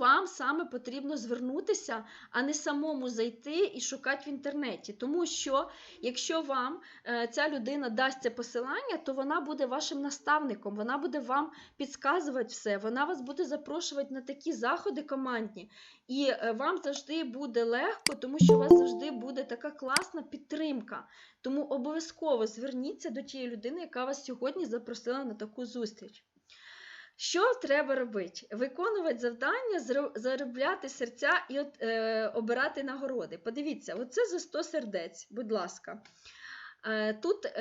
вам саме потрібно звернутися, а не самому зайти і шукати в інтернеті. Тому що, якщо вам е, ця людина дасть це посилання, то вона буде вашим наставником, вона буде вам підказувати все, вона вас буде запрошувати на такі заходи командні. І е, вам завжди буде легко, тому що у вас завжди буде така класна підтримка. Тому обов'язково зверніться до тієї людини, яка вас сьогодні запросила на таку зустріч. Що треба робити? Виконувати завдання, заробляти серця і от, е, обирати нагороди. Подивіться, оце за 100 сердець, будь ласка. Е, тут е,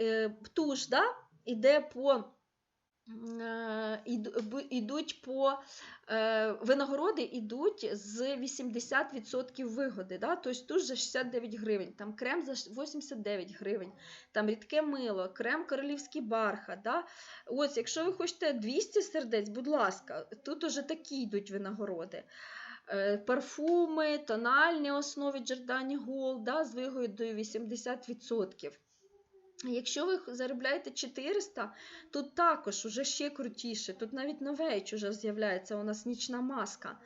е, птуш, да, іде по. Е, Ідуть по е, винагороди йдуть з 80% вигоди. Да? Тобто тут за 69 гривень, там крем за 89 гривень, там рідке мило, крем королівський бархат. Да? Ось, якщо ви хочете 200 сердець, будь ласка, тут уже такі йдуть винагороди. Е, Парфуми, тональні основи Giordani Gold да, з вигодою 80%. Якщо ви заробляєте 400, тут також уже ще крутіше. Тут навіть новеч уже з'являється у нас нічна маска.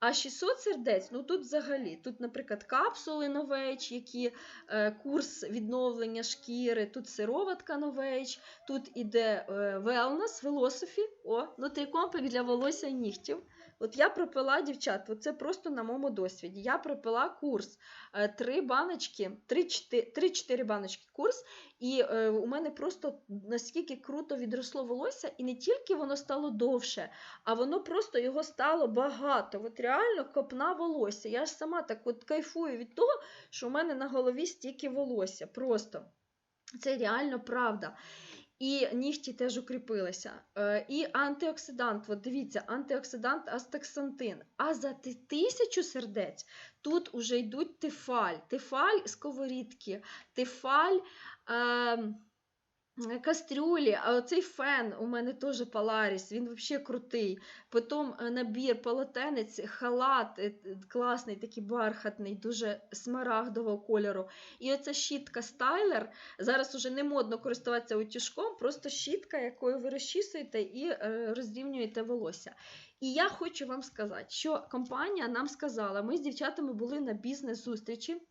А 600 сердець, ну тут взагалі, тут, наприклад, капсули новеч, які е, курс відновлення шкіри, тут сироватка новеч, тут іде е, wellness, philosophy, о, нутрікомплекс для волосся і нігтів. От я пропила, дівчат, це просто на моєму досвіді. Я пропила курс, е, три баночки, 3-4 баночки курс, і е, у мене просто наскільки круто відросло волосся, і не тільки воно стало довше, а воно просто його стало багато. От реально копна волосся. Я ж сама так от кайфую від того, що у мене на голові стільки волосся. Просто це реально правда. І нігті теж укріпилися. Е, І антиоксидант, от дивіться, антиоксидант астаксантин. А за тисячу сердець тут уже йдуть тефаль, тефаль сковорідки, тефаль. Е, Кастрюлі, а оцей фен у мене теж Polaris, він взагалі крутий. Потім е, набір, полотенець, халат е, е, класний, такий бархатний, дуже смарагдового кольору. І оця щітка стайлер. Зараз уже не модно користуватися утюжком, просто щітка, якою ви розчісуєте і е, розрівнюєте волосся. І я хочу вам сказати, що компанія нам сказала, ми з дівчатами були на бізнес-зустрічі,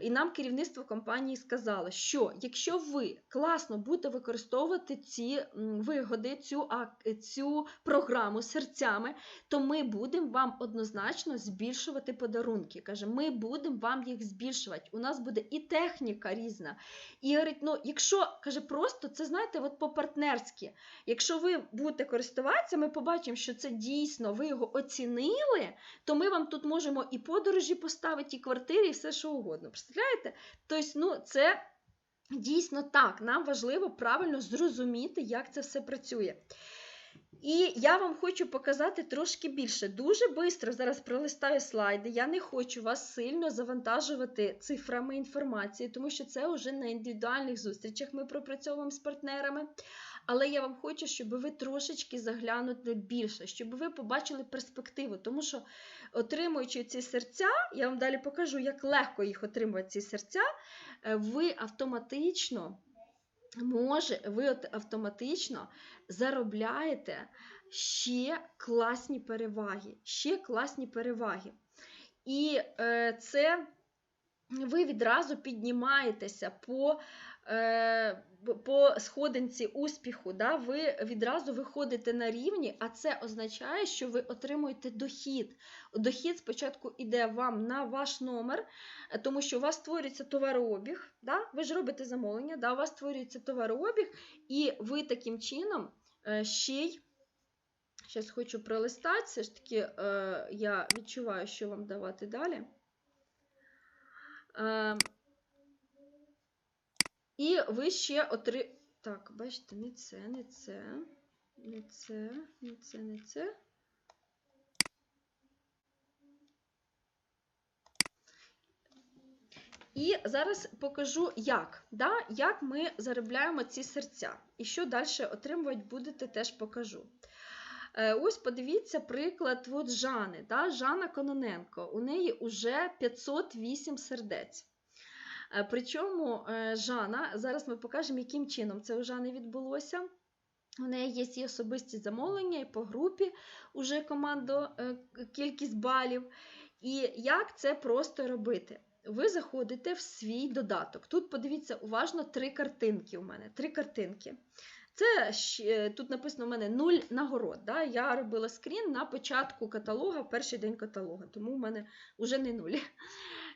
і нам керівництво компанії сказало, що якщо ви класно будете використовувати ці вигоди, цю, цю програму серцями, то ми будемо вам однозначно збільшувати подарунки. Каже, ми будемо вам їх збільшувати. У нас буде і техніка різна. І говорить, ну, якщо каже, просто це знаєте, от по-партнерськи. Якщо ви будете користуватися, ми побачимо, що це дійсно ви його оцінили, то ми вам тут можемо і подорожі поставити, і квартири, і все що угодно. Представляєте? Тобто, ну, це дійсно так. Нам важливо правильно зрозуміти, як це все працює. І я вам хочу показати трошки більше. Дуже швидко зараз пролистаю слайди. Я не хочу вас сильно завантажувати цифрами інформації, тому що це вже на індивідуальних зустрічах ми пропрацьовуємо з партнерами. Але я вам хочу, щоб ви трошечки заглянули більше, щоб ви побачили перспективу. Тому що, отримуючи ці серця, я вам далі покажу, як легко їх отримувати, ці серця, е, ви автоматично може, ви автоматично заробляєте ще класні переваги. Ще класні переваги. І е, це ви відразу піднімаєтеся по, е, по сходинці успіху. Да? Ви відразу виходите на рівні, а це означає, що ви отримуєте дохід. Дохід спочатку йде вам на ваш номер, тому що у вас створюється товарообіг. Да? Ви ж робите замовлення, да? у вас створюється товарообіг, і ви таким чином е, ще й. Зараз хочу пролистати, все ж таки е, я відчуваю, що вам давати далі. Е, і ви ще отри... Так, бачите, не це, не це, не це, не це, не це. І зараз покажу, як, да? як ми заробляємо ці серця. І що далі отримувати будете, теж покажу. Е, Ось подивіться приклад от Жани. Да? Жанна Кононенко. У неї вже 508 сердець. Е, Причому е, Жана, зараз ми покажемо, яким чином це у Жани відбулося. У неї є і особисті замовлення, і по групі уже командо е, кількість балів. І як це просто робити? Ви заходите в свій додаток. Тут подивіться уважно три картинки у мене. Три картинки. Це тут написано у мене нуль нагород. Да? Я робила скрін на початку каталога, перший день каталога, тому у мене вже не нуль.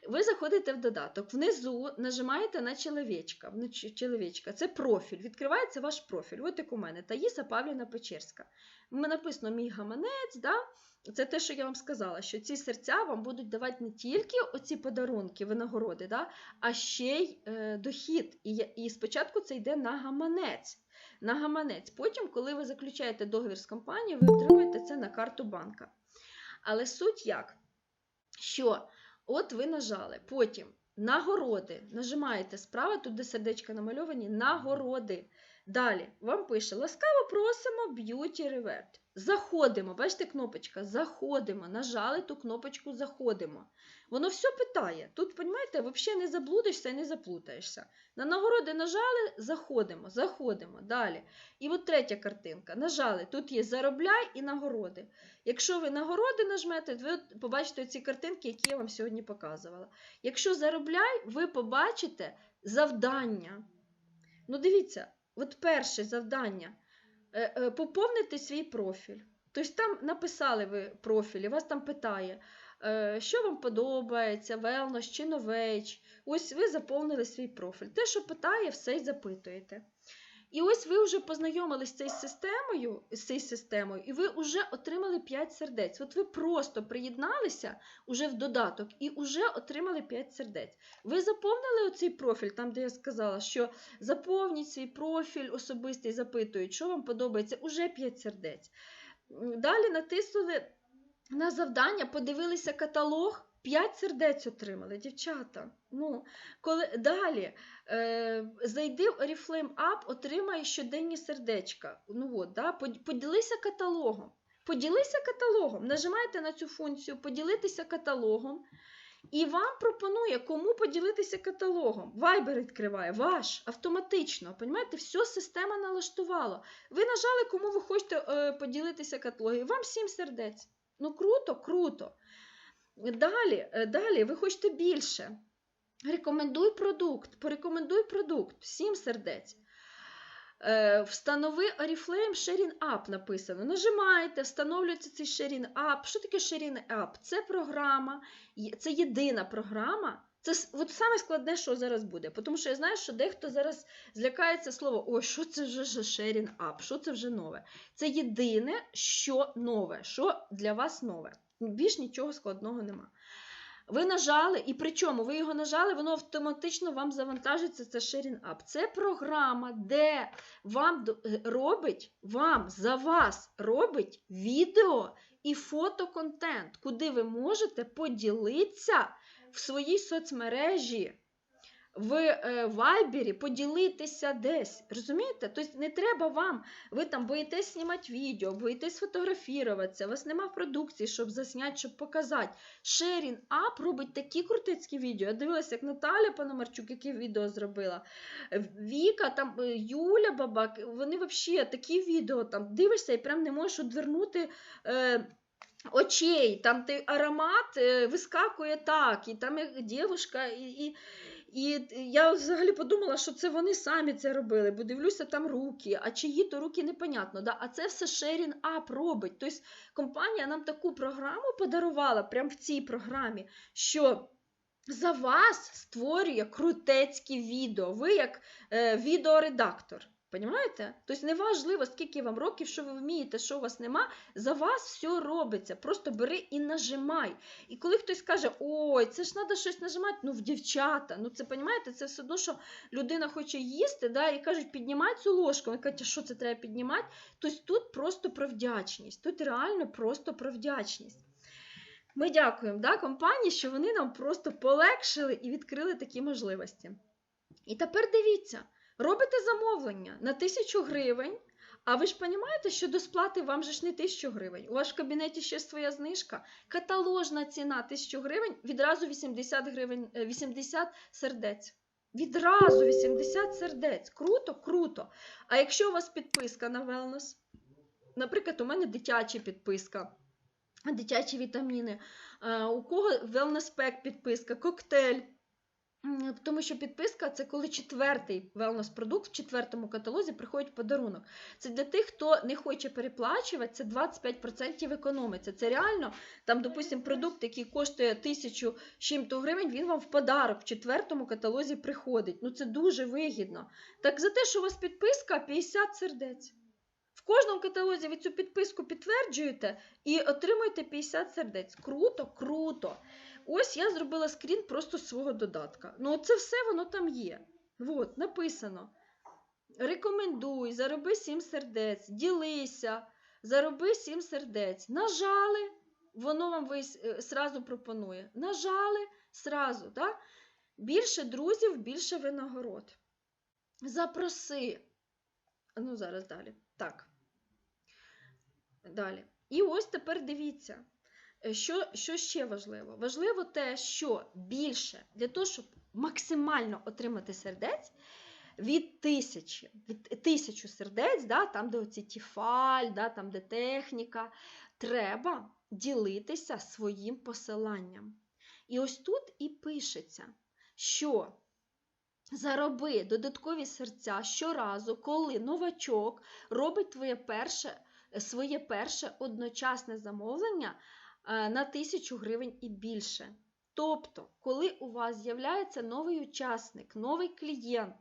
Ви заходите в додаток, внизу нажимаєте на чоловічка. чоловічка. Це профіль. Відкривається ваш профіль. От як у мене Таїса Павлівна Печерська. Написано мій гаманець. Да? Це те, що я вам сказала, що ці серця вам будуть давати не тільки оці подарунки, винагороди, да? а ще й е, дохід. І, і спочатку це йде на гаманець. На гаманець. Потім, коли ви заключаєте договір з компанією, ви отримуєте це на карту банка. Але суть як? Що от ви нажали, потім нагороди. Нажимаєте справа, тут де сердечка намальовані, нагороди. Далі вам пише: ласкаво просимо б'юті Revert. Заходимо, бачите, кнопочка, заходимо. Нажали ту кнопочку Заходимо. Воно все питає. Тут, розумієте, взагалі не заблудишся і не заплутаєшся. На нагороди нажали, заходимо, заходимо. Далі. І от третя картинка. Нажали, тут є заробляй і нагороди. Якщо ви нагороди нажмете, ви побачите ці картинки, які я вам сьогодні показувала. Якщо заробляй, ви побачите завдання. Ну, дивіться, от перше завдання поповнити свій профіль. Тобто там написали ви профіль, і вас там питає, е, що вам подобається, wellness чи новеч. Ось ви заповнили свій профіль. Те, що питає, все й запитуєте. І ось ви вже познайомились з цією системою, з цією системою, і ви вже отримали 5 сердець. От ви просто приєдналися уже в додаток і вже отримали 5 сердець. Ви заповнили оцей профіль, там, де я сказала, що заповніть свій профіль особистий, запитують, що вам подобається, уже 5 сердець. Далі натиснули на завдання, подивилися каталог. 5 сердець отримали, дівчата. Ну, коли далі е, зайди в Oriflame App, отримай щоденні сердечка. Ну от, да, поділися каталогом. Поділися каталогом. Нажимаєте на цю функцію поділитися каталогом. І вам пропонує, кому поділитися каталогом. Viber відкриває, ваш, автоматично. Понімаєте, все система налаштувала. Ви нажали, кому ви хочете е, поділитися каталогом. Вам 7 сердець. Ну круто, круто. Далі, е, далі, ви хочете більше. Рекомендуй продукт, порекомендуй продукт, 7 сердець. Е, Встанови Oriflame Sharing App написано. Нажимаєте, встановлюється цей Sharing App. Що таке Sharing App? Це програма, це єдина програма. Це от саме складне, що зараз буде. Тому що я знаю, що дехто зараз злякається слово, ой, що це вже Sharing App, що це вже нове. Це єдине, що нове, що для вас нове. Більш нічого складного нема. Ви нажали, і причому ви його нажали, воно автоматично вам завантажиться. Це Sharing App. Це програма, де вам е, робить, вам за вас робить відео і фотоконтент, куди ви можете поділитися в своїй соцмережі. В е, вайбері поділитися десь. Розумієте? Тобто не треба вам, ви там боїтесь знімати відео, боїтесь фотографуватися, у вас нема продукції, щоб засняти, щоб показати. Sharing App робить такі крутецькі відео. Я дивилася, як Наталя Пономарчук, яке відео зробила. Е, Віка, там е, Юля Бабак, вони взагалі такі відео там дивишся і прям не можеш одвернути. Очей, там той аромат вискакує так, і там як дівушка, і, і, і я взагалі подумала, що це вони самі це робили, бо дивлюся там руки, а чиї то руки непонятно. Да? А це все Sharing App робить. Тобто компанія нам таку програму подарувала, прямо в цій програмі, що за вас створює крутецькі відео. Ви як е, відеоредактор. Понімаєте? Тобто неважливо, скільки вам років, що ви вмієте, що у вас нема, за вас все робиться. Просто бери і нажимай. І коли хтось каже, ой, це ж треба щось нажимати, ну в дівчата, ну це понімаєте, це все одно, що людина хоче їсти, да, і кажуть, піднімай цю ложку. Вона каже, що це треба піднімати? Тобто тут просто про вдячність, тут реально просто про вдячність. Ми дякуємо да, компанії, що вони нам просто полегшили і відкрили такі можливості. І тепер дивіться, робите замовлення на 1000 гривень, а ви ж розумієте, що до сплати вам же ж не 1000 гривень. У вас в кабінеті ще своя знижка. Каталожна ціна 1000 гривень, відразу 80 гривень, е, 80 сердець. Відразу 80 сердець. Круто, круто. А якщо у вас підписка на Wellness, наприклад, у мене дитяча підписка, дитячі вітаміни, е, у кого Wellness Pack підписка, коктейль. Тому що підписка це коли четвертий wellness продукт в четвертому каталозі приходить подарунок. Це для тих, хто не хоче переплачувати, це 25% економиться. Це реально, там, допустимо, продукт, який коштує тисячу чим-то гривень, він вам в подарок в четвертому каталозі приходить. Ну це дуже вигідно. Так за те, що у вас підписка 50 сердець. В кожному каталозі ви цю підписку підтверджуєте і отримуєте 50 сердець. Круто, круто. Ось я зробила скрін просто свого додатка. Ну, це все воно там є. От, написано. Рекомендуй, зароби 7 сердець, ділися, зароби 7 сердець. Нажали, воно вам вис... е, сразу пропонує. Нажали сразу. Да? Більше друзів, більше винагород. Запроси. Ну, зараз далі. Так. Далі. І ось тепер дивіться. Е, Що, що ще важливо? Важливо те, що більше для того, щоб максимально отримати сердець від тисячі, від тисячу сердець, да, там, де оці тіфаль, да, там, де техніка, треба ділитися своїм посиланням. І ось тут і пишеться, що зароби додаткові серця щоразу, коли новачок робить твоє перше, своє перше одночасне замовлення на 1000 гривень і більше. Тобто, коли у вас з'являється новий учасник, новий клієнт,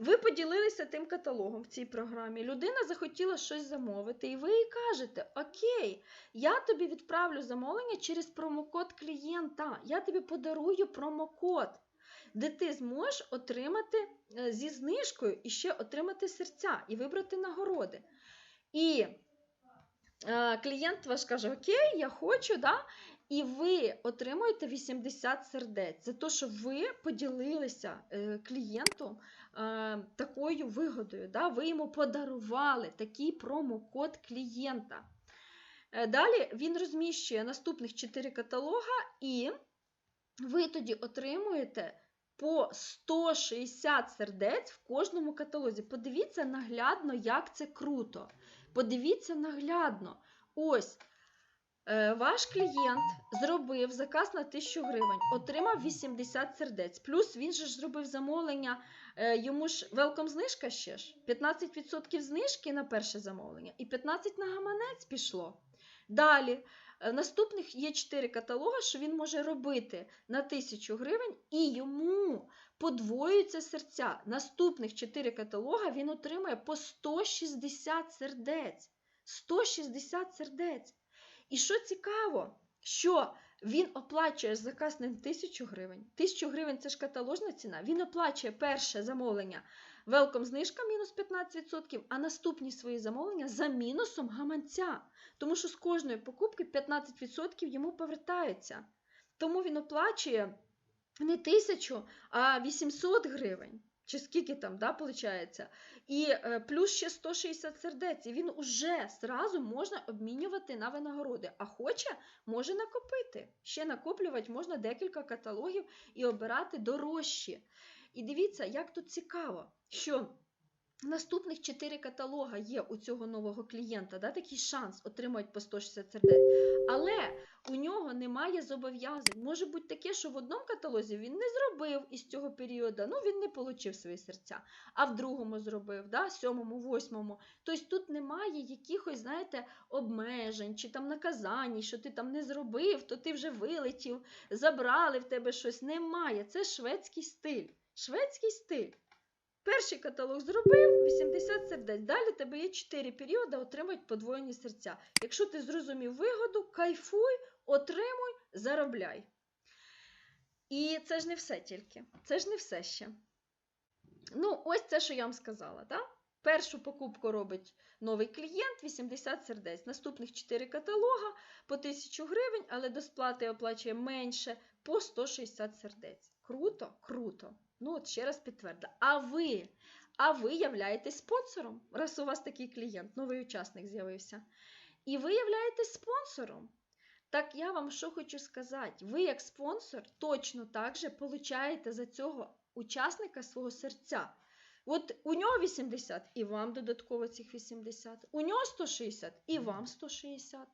ви поділилися тим каталогом в цій програмі, людина захотіла щось замовити, і ви їй кажете: Окей, я тобі відправлю замовлення через промокод клієнта, я тобі подарую промокод, де ти зможеш отримати е, зі знижкою і ще отримати серця і вибрати нагороди. І е, клієнт ваш каже: Окей, я хочу, да? і ви отримуєте 80 сердець за те, що ви поділилися е, клієнту е, такою вигодою. Да? Ви йому подарували такий промокод клієнта. Е, Далі він розміщує наступних 4 каталога, і ви тоді отримуєте по 160 сердець в кожному каталозі. Подивіться наглядно, як це круто. Подивіться наглядно. Ось. Е, Ваш клієнт зробив заказ на 1000 гривень, отримав 80 сердець. Плюс він же ж зробив замовлення, е, йому ж велком знижка ще ж. 15% знижки на перше замовлення і 15 на гаманець пішло. Далі, наступних є 4 каталоги, що він може робити на 1000 гривень, і йому подвоюються серця. Наступних 4 каталога він отримує по 160 сердець. 160 сердець. І що цікаво, що він оплачує заказ не 1000 гривень. 1000 гривень це ж каталожна ціна. Він оплачує перше замовлення велком знижка мінус 15%, а наступні свої замовлення за мінусом гаманця. Тому що з кожної покупки 15% йому повертаються. Тому він оплачує не 1000, а 800 гривень. Чи скільки там, да, виходить? І е, плюс ще 160 сердець. І він уже зразу можна обмінювати на винагороди. А хоче, може накопити. Ще накоплювати можна декілька каталогів і обирати дорожчі. І дивіться, як тут цікаво, що наступних 4 каталога є у цього нового клієнта, да, такий шанс отримати по 160 сердець. Але у нього немає зобов'язань. Може бути таке, що в одному каталозі він не зробив із цього періоду, ну він не отримав свої серця, а в другому зробив, да, сьомому, восьмому. Тобто тут немає якихось, знаєте, обмежень чи там наказань, що ти там не зробив, то ти вже вилетів, забрали в тебе щось. Немає. Це шведський стиль. Шведський стиль. Перший каталог зробив 80 сердець. Далі тебе є 4 періоди отримати подвоєні серця. Якщо ти зрозумів вигоду, кайфуй, отримуй, заробляй. І це ж не все тільки. Це ж не все ще. Ну, ось це, що я вам сказала. так? Першу покупку робить новий клієнт 80 сердець. Наступних 4 каталога по 1000 гривень, але до сплати оплачує менше по 160 сердець. Круто, круто. Ну, от ще раз підтвердила. А ви, а ви являєтесь спонсором, раз у вас такий клієнт, новий учасник з'явився. І ви являєтесь спонсором. Так я вам що хочу сказати, ви як спонсор точно так же получаєте за цього учасника свого серця. От у нього 80, і вам додатково цих 80. У нього 160, і вам 160.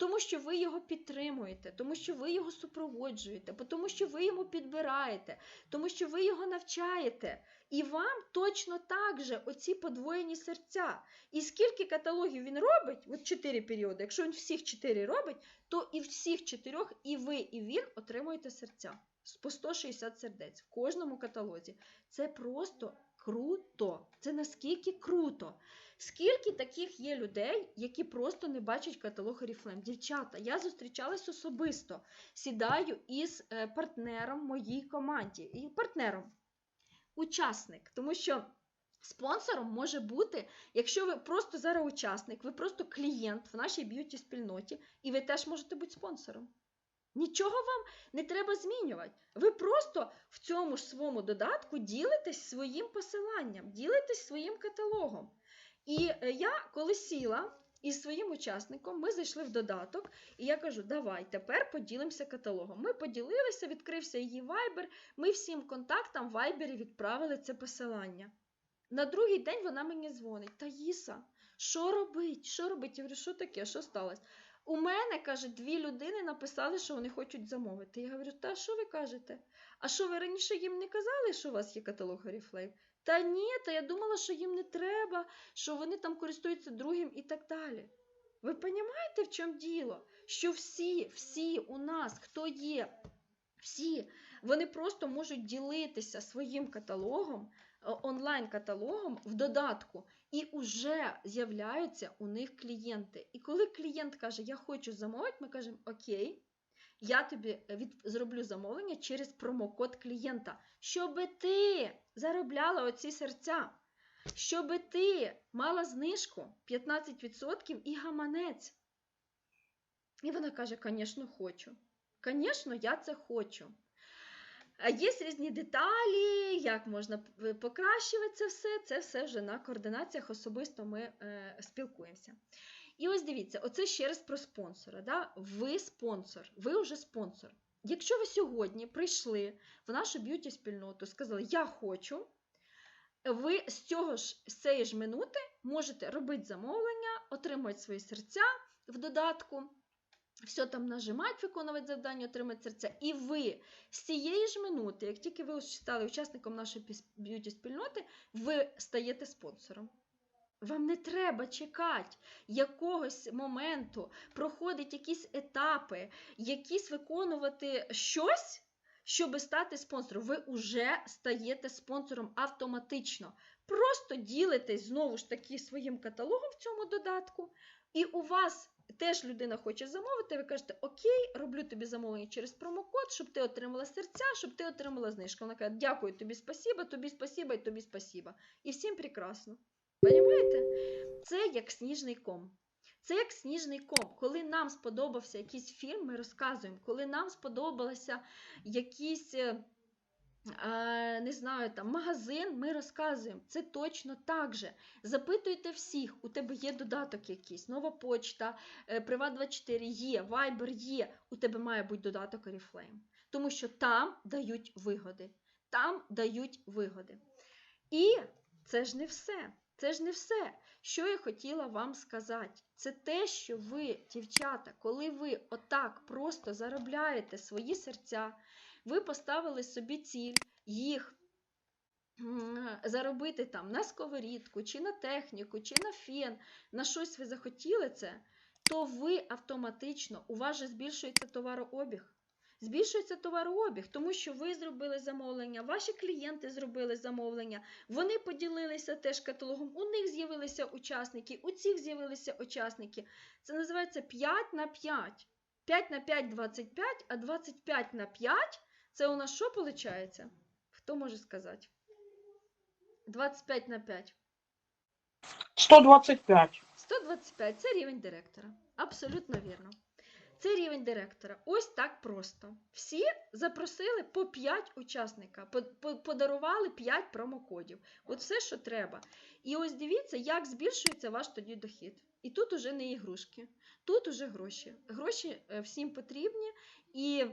Тому що ви його підтримуєте, тому що ви його супроводжуєте, тому що ви йому підбираєте, тому що ви його навчаєте. І вам точно так же оці подвоєні серця. І скільки каталогів він робить, от 4 періоди, якщо він всіх 4 робить, то і всіх чотирьох, і ви, і він отримуєте серця. По 160 сердець в кожному каталозі. Це просто круто. Це наскільки круто. Скільки таких є людей, які просто не бачать каталог Oriflame? Дівчата, я зустрічалась особисто, сідаю із е, партнером моїй команді. І партнером, учасник, тому що. Спонсором може бути, якщо ви просто зараз учасник, ви просто клієнт в нашій б'юті спільноті, і ви теж можете бути спонсором. Нічого вам не треба змінювати. Ви просто в цьому ж своєму додатку ділитесь своїм посиланням, ділитесь своїм каталогом. І е, я, коли сіла із своїм учасником, ми зайшли в додаток, і я кажу: давай тепер поділимося каталогом. Ми поділилися, відкрився її Viber, ми всім контактам в Viber відправили це посилання. На другий день вона мені дзвонить: Таїса, що робить? Що робить? Я говорю, що таке? Що сталося? У мене, каже, дві людини написали, що вони хочуть замовити. Я говорю, та що ви кажете? А що ви раніше їм не казали, що у вас є каталог Oriflame? Та ні, та я думала, що їм не треба, що вони там користуються другим і так далі. Ви розумієте, в чому діло? Що всі, всі у нас, хто є, всі, вони просто можуть ділитися своїм каталогом, е, онлайн-каталогом в додатку, і вже з'являються у них клієнти. І коли клієнт каже, я хочу замовити, ми кажемо, окей, я тобі від... зроблю замовлення через промокод клієнта, щоб ти заробляла оці серця, щоб ти мала знижку 15% і гаманець. І вона каже, звісно, хочу. Звісно, я це хочу. Є різні деталі, як можна покращувати це все. Це все вже на координаціях особисто ми е, спілкуємося. І ось дивіться, оце ще раз про спонсора. Да? Ви спонсор, ви вже спонсор. Якщо ви сьогодні прийшли в нашу б'юті спільноту, сказали, я хочу, ви з цього ж з цієї ж минути можете робити замовлення, отримувати свої серця в додатку. Все там нажимати, виконувати завдання, отримати серця. І ви з цієї ж минути, як тільки ви стали учасником нашої б'юті спільноти, ви стаєте спонсором. Вам не треба чекати якогось моменту, проходить якісь етапи, якісь виконувати щось, щоб стати спонсором. Ви вже стаєте спонсором автоматично. Просто ділитесь знову ж таки своїм каталогом в цьому додатку, і у вас теж людина хоче замовити, ви кажете, окей, роблю тобі замовлення через промокод, щоб ти отримала серця, щоб ти отримала знижку. Вона каже, дякую тобі, спасіба, тобі спасіба і тобі спасіба. І всім прекрасно. Понімаєте? Це як сніжний ком. Це як сніжний ком. Коли нам сподобався якийсь фільм, ми розказуємо, коли нам сподобалося якийсь. е, е, Не знаю, там магазин, ми розказуємо. Це точно так же. Запитуйте всіх, у тебе є додаток якийсь, нова почта, е, Приват24 є, Viber є, у тебе має бути додаток Oriflame. Тому що там дають вигоди. Там дають вигоди. І це ж не все. Це ж не все. Що я хотіла вам сказати? Це те, що ви, дівчата, коли ви отак просто заробляєте свої серця, ви поставили собі ціль їх заробити там на сковорідку, чи на техніку, чи на фен, на щось ви захотіли це, то ви автоматично, у вас же збільшується товарообіг. Збільшується товарообіг, тому що ви зробили замовлення, ваші клієнти зробили замовлення, вони поділилися теж каталогом, у них з'явилися учасники, у цих з'явилися учасники. Це називається 5 на 5. 5 на 5 25, а 25 на 5 це у нас що виходить? Хто може сказати? 25 на 5. 125. 125 це рівень директора. Абсолютно вірно. Це рівень директора. Ось так просто. Всі запросили по 5 учасника, по- по- подарували 5 промокодів. От все, що треба. І ось дивіться, як збільшується ваш тоді дохід. І тут уже не ігрушки, тут уже гроші. Гроші е, всім потрібні, і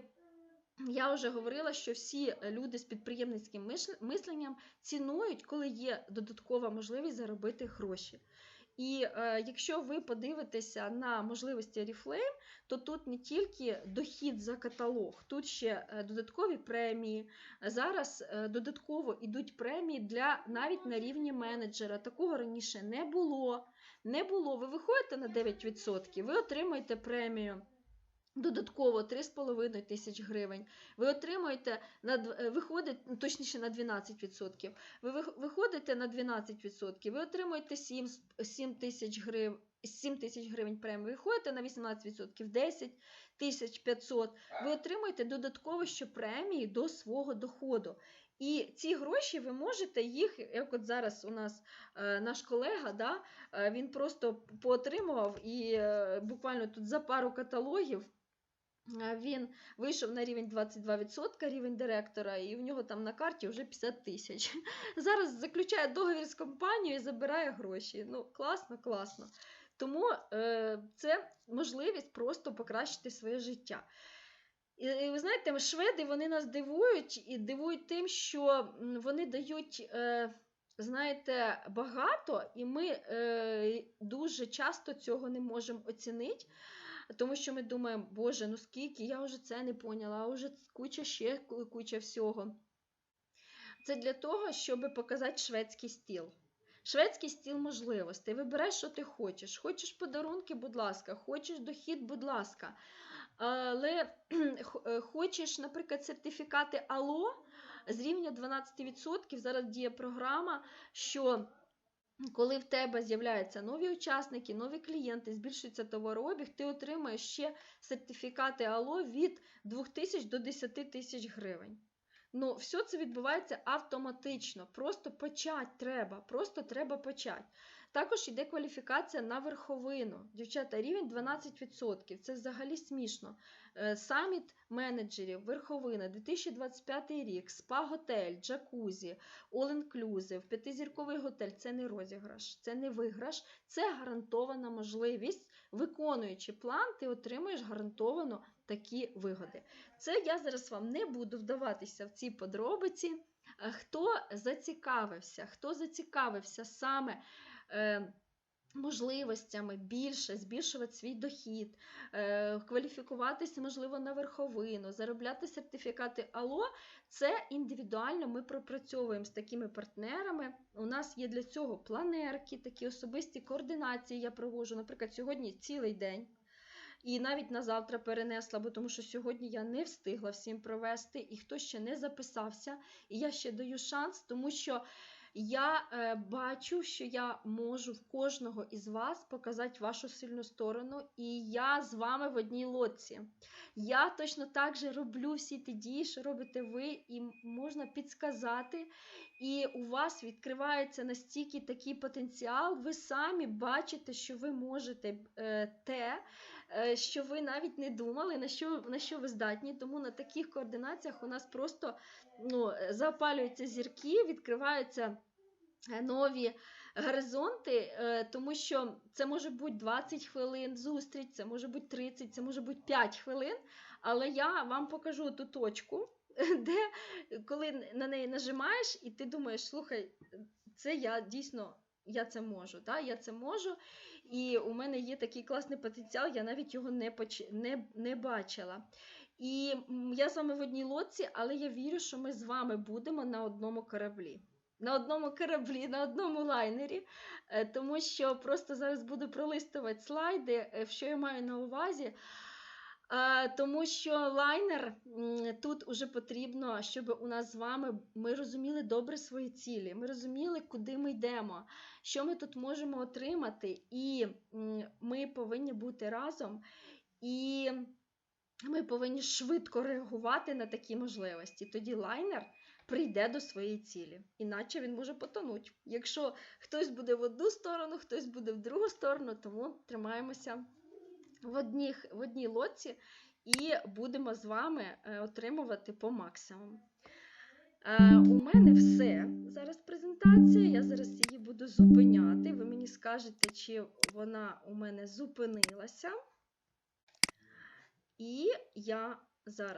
я вже говорила, що всі люди з підприємницьким мисленням цінують, коли є додаткова можливість заробити гроші. І е, якщо ви подивитеся на можливості Oriflame, то тут не тільки дохід за каталог, тут ще е, додаткові премії. Зараз е, додатково йдуть премії для навіть на рівні менеджера. Такого раніше не було. Не було. Ви виходите на 9%, ви отримаєте премію. Додатково 3,5 тисяч гривень. Ви отримуєте на е, виходить, ну, точніше на 12%. Ви виходите на 12%, ви отримуєте 7, з- 7 тисяч гривень. 7 тисяч гривень премії, виходите на 18%, 10 тисяч 500, ви отримуєте додатково ще премії до свого доходу. І ці гроші ви можете їх, як от зараз у нас е, наш колега, да, е, він просто поотримував і буквально тут за пару каталогів він вийшов на рівень 22% рівень директора, і в нього там на карті вже 50 тисяч. Зараз заключає договір з компанією і забирає гроші. Ну, класно, класно. Тому е, це можливість просто покращити своє життя. І, і ви знаєте, шведи вони нас дивують і дивують тим, що вони дають. Е, Знаєте, багато, і ми е, дуже часто цього не можемо оцінити, тому що ми думаємо, Боже, ну скільки, я вже це не поняла, а вже куча ще куча всього. Це для того, щоб показати шведський стіл. Шведський стіл можливостей. Вибирай, що ти хочеш. Хочеш подарунки, будь ласка, хочеш дохід, будь ласка. Але е, хочеш, наприклад, сертифікати АЛО з рівня 12%. Зараз діє програма, що коли в тебе з'являються нові учасники, нові клієнти, збільшується товарообіг, ти отримаєш ще сертифікати АЛО від 2000 до 10 тисяч гривень. Ну, все це відбувається автоматично. Просто почать треба. Просто треба почати. Також йде кваліфікація на верховину. Дівчата, рівень 12%. Це взагалі смішно. Е, Саміт менеджерів, верховина, 2025 рік, спа-готель, джакузі, all-inclusive, п'ятизірковий готель це не розіграш, це не виграш, це гарантована можливість. Виконуючи план, ти отримуєш гарантовано такі вигоди. Це я зараз вам не буду вдаватися в ці подробиці. Е, Хто зацікавився, хто зацікавився саме можливостями більше збільшувати свій дохід, е, кваліфікуватися, можливо, на верховину, заробляти сертифікати АЛО, це індивідуально ми пропрацьовуємо з такими партнерами. У нас є для цього планерки, такі особисті координації я проводжу. Наприклад, сьогодні цілий день. І навіть на завтра перенесла, бо тому що сьогодні я не встигла всім провести, і хто ще не записався, і я ще даю шанс, тому що я е, бачу, що я можу в кожного із вас показати вашу сильну сторону, і я з вами в одній лодці. Я точно так же роблю всі ті дії, що робите ви, і можна підсказати. І у вас відкривається настільки такий потенціал, ви самі бачите, що ви можете е, те, що ви навіть не думали, на що, на що ви здатні. Тому на таких координаціях у нас просто ну, е, запалюються зірки, відкриваються е, нові горизонти, е, тому що це може бути 20 хвилин зустріч, це може бути 30, це може бути 5 хвилин. Але я вам покажу ту точку, де коли на неї нажимаєш, і ти думаєш, слухай, це я дійсно. Я це можу, да? я це можу, і у мене є такий класний потенціал, я навіть його не, поч... не, не бачила. І я з вами в одній лодці, але я вірю, що ми з вами будемо на одному кораблі. На одному кораблі, на одному лайнері, Е, тому що просто зараз буду пролистувати слайди, е, що я маю на увазі. Е, Тому що лайнер тут уже потрібно, щоб у нас з вами ми розуміли добре свої цілі, ми розуміли, куди ми йдемо, що ми тут можемо отримати, і ми повинні бути разом. І ми повинні швидко реагувати на такі можливості. Тоді лайнер прийде до своєї цілі, іначе він може потонути. Якщо хтось буде в одну сторону, хтось буде в другу сторону, тому тримаємося в, одніх, в одній лотці і будемо з вами е, отримувати по максимуму. Е, у мене все зараз презентація. Я зараз її буду зупиняти. Ви мені скажете, чи вона у мене зупинилася. І я зараз.